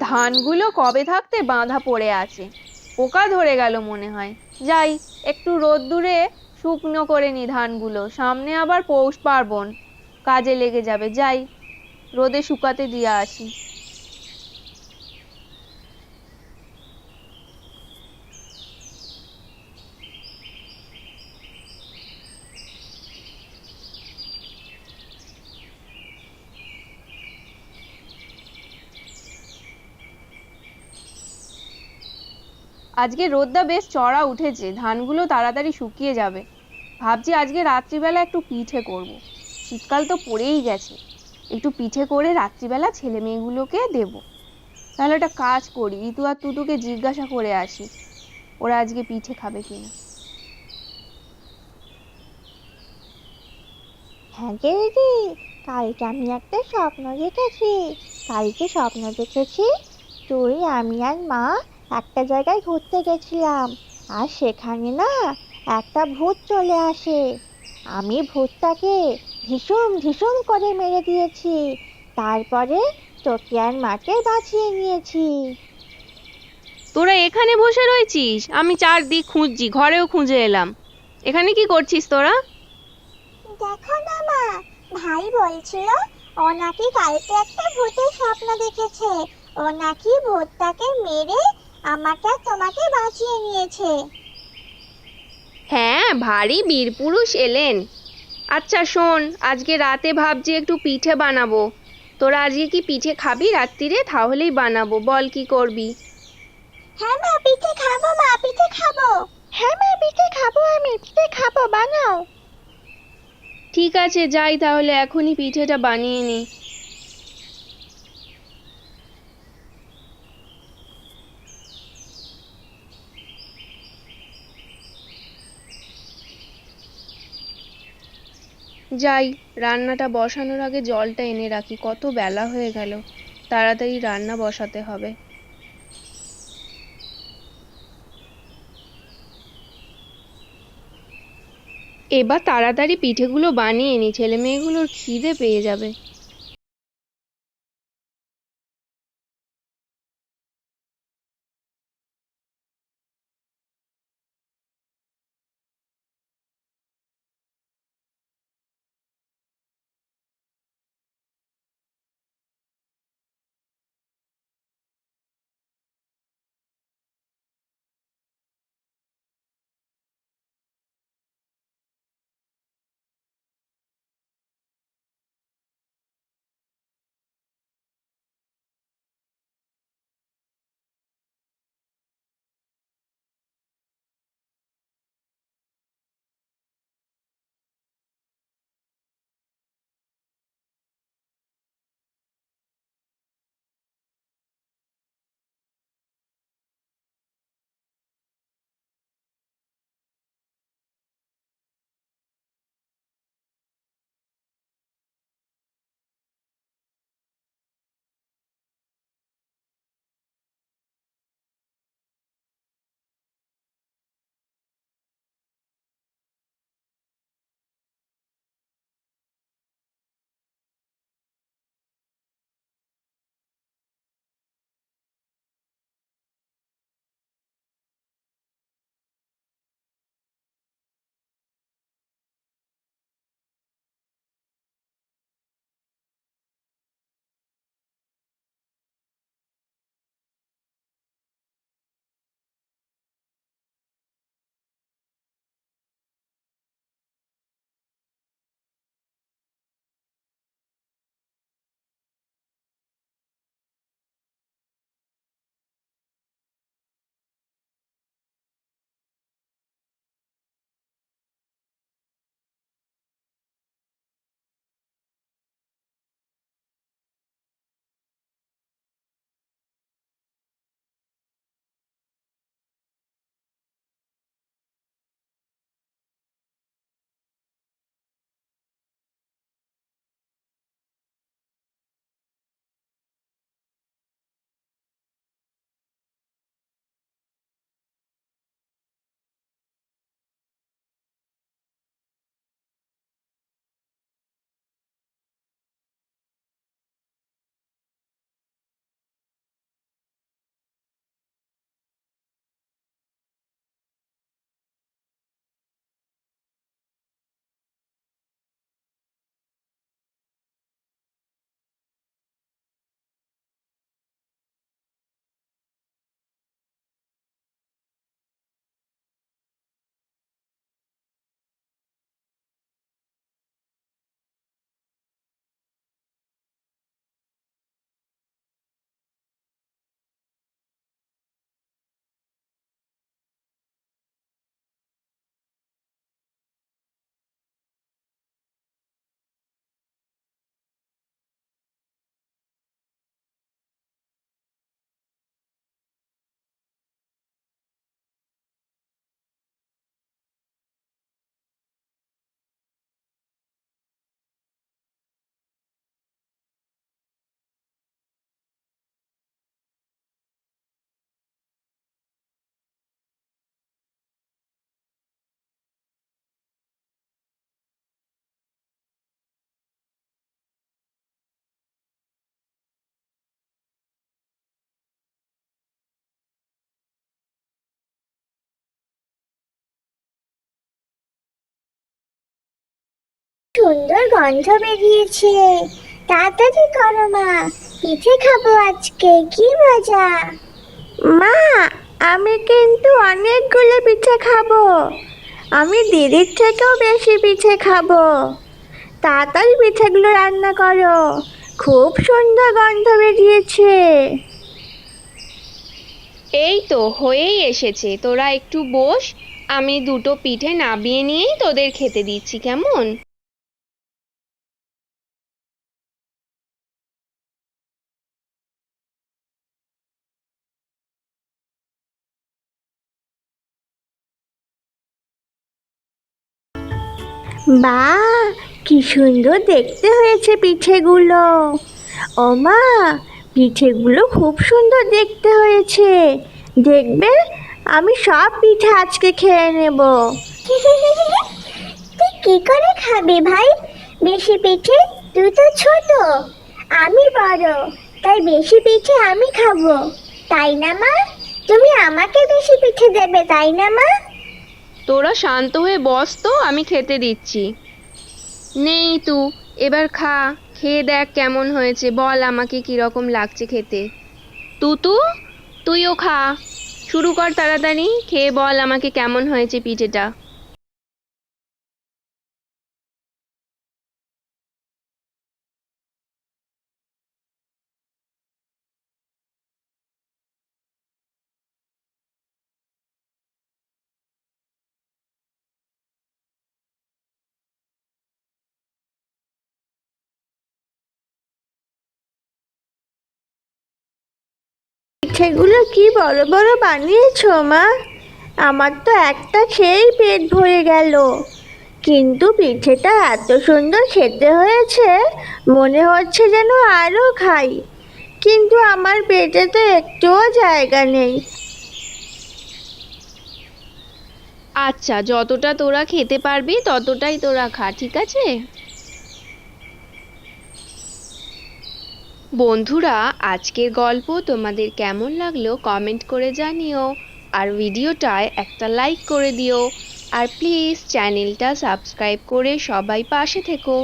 ধানগুলো কবে থাকতে বাঁধা পড়ে আছে? পোকা ধরে গেল মনে হয়। যাই, একটু রোদ্দুরে শুকনো করে নি ধানগুলো। সামনে আবার পৌষ পার্বণ। কাজে লেগে যাবে। যাই, রোদে শুকাতে দিয়ে আসি। আজকে রোদটা বেশ চড়া উঠেছে, ধানগুলো তাড়াতাড়ি শুকিয়ে যাবে। ভাবছি আজকে রাত্রিবেলা একটু পিঠে করব। শীতকাল তো পড়েই গেছে। একটু পিঠে করে রাত্রিবেলা ছেলে মেয়েগুলোকে দেব। তাহলে একটা কাজ করি, ঋতু আর তুতুকে জিজ্ঞাসা করে আসি, ওরা আজকে পিঠে খাবে কিনা। হ্যাঁ গে দিদি, কালকে আমি একটা স্বপ্ন দেখেছি। কালকে স্বপ্ন দেখেছি, তুই, আমি আর মা একটা জায়গায় ঘুরতে গেছিলাম আর সেখানে না একটা ভূত চলে আসে। আমি ভূতটাকে ভীষণ ভীষণ করে মেরে দিয়েছি তারপরে তোকে আর মাকে বাঁচিয়ে নিয়েছি। তোরা এখানে বসে রয়েছিস? আমি চারদিক খুঁজছি ঘরেও খুঁজে এলাম। এখানে কি করছিস তোরা? দেখো না মা ভাই বলছিল ও নাকি কালকে একটা ভূতের স্বপ্ন দেখেছে। ও নাকি ভূতটাকে মেরে আমাকে তোমাকে বাঁচিয়ে নিয়েছে। হ্যাঁ ভারী বীরপুরুষ এলেন। আচ্ছা শোন আজকে রাতে ভাবছি একটু পিঠে বানাবো। তোরা আজকে কি পিঠে খাবি রাত্রিরে? তাহলেই বানাবো। বল কি করবি? হ্যাঁ মা পিঠে খাব মা পিঠে খাব। হ্যাঁ মা পিঠে খাব আমি পিঠে খাব বানাও। ঠিক আছে যাই তাহলে এখনই পিঠেটা বানিয়ে নি। যাই, রান্নাটা বসানোর আগে জলটা এনে রাখি, কত বেলা হয়ে গেল। তাড়াতাড়ি রান্না বসাতে হবে। এবার তাড়াতাড়ি পিঠেগুলো বানিয়ে নি ছেলে মেয়েগুলোর খিদে পেয়ে যাবে। সুন্দর গন্ধ বেরিয়েছে। তাড়াতাড়ি করো মা পিঠে খাব আজকে কি মজা। মা আমি কিন্তু অনেকগুলো পিঠে খাব। আমি দিদির থেকেও বেশি পিঠে খাব। তাড়াতাড়ি পিঠেগুলো রান্না করো। খুব সুন্দর গন্ধ বেরিয়েছে। এই তো হয়েই এসেছে। তোরা একটু বস আমি দুটো পিঠে নাবিয়ে নিয়েই তোদের খেতে দিচ্ছি কেমন? বা, কি সুন্দর দেখতে হয়েছে পিঠেগুলো। ও মা, পিঠেগুলো খুব সুন্দর দেখতে হয়েছে। দেখবে, আমি সব পিঠে আজকে খেয়ে নেব। তুই কি করে খাবি ভাই? বেশি পিঠে? তুই তো ছোট। আমি বড়, তাই বেশি পিঠে আমি খাব। তাই না মা? তুমি আমাকে বেশি পিঠে দেবে, তাই না মা? তোরা শান্ত হয়ে বস তো, আমি খেতে দিচ্ছি। নেই তু, এবার খা, খেয়ে দেখ কেমন হয়েছে, বল আমাকে কীরকম লাগছে খেতে। তু তুতু, তুইও খা, শুরু কর তাড়াতাড়ি, খেয়ে বল আমাকে কেমন হয়েছে পিঠেটা। পিঠেগুলো কি বড় বড় বানিয়েছো, মা? আমার তো একটা খেয়েই পেট ভরে গেল। কিন্তু পিঠেটা এত সুন্দর খেতে হয়েছে, মনে হচ্ছে যেন আরও খাই। কিন্তু আমার পেটে তো একটুও জায়গা নেই। আচ্ছা যতটা তোরা খেতে পারবি ততটাই তোরা খা, ঠিক আছে? বন্ধুরা, আজকের গল্প তোমাদের কেমন লাগল কমেন্ট করে জানিও। আর ভিডিওটায় একটা লাইক করে দিও। আর প্লিজ চ্যানেলটা সাবস্ক্রাইব করে সবাই পাশে থেকো।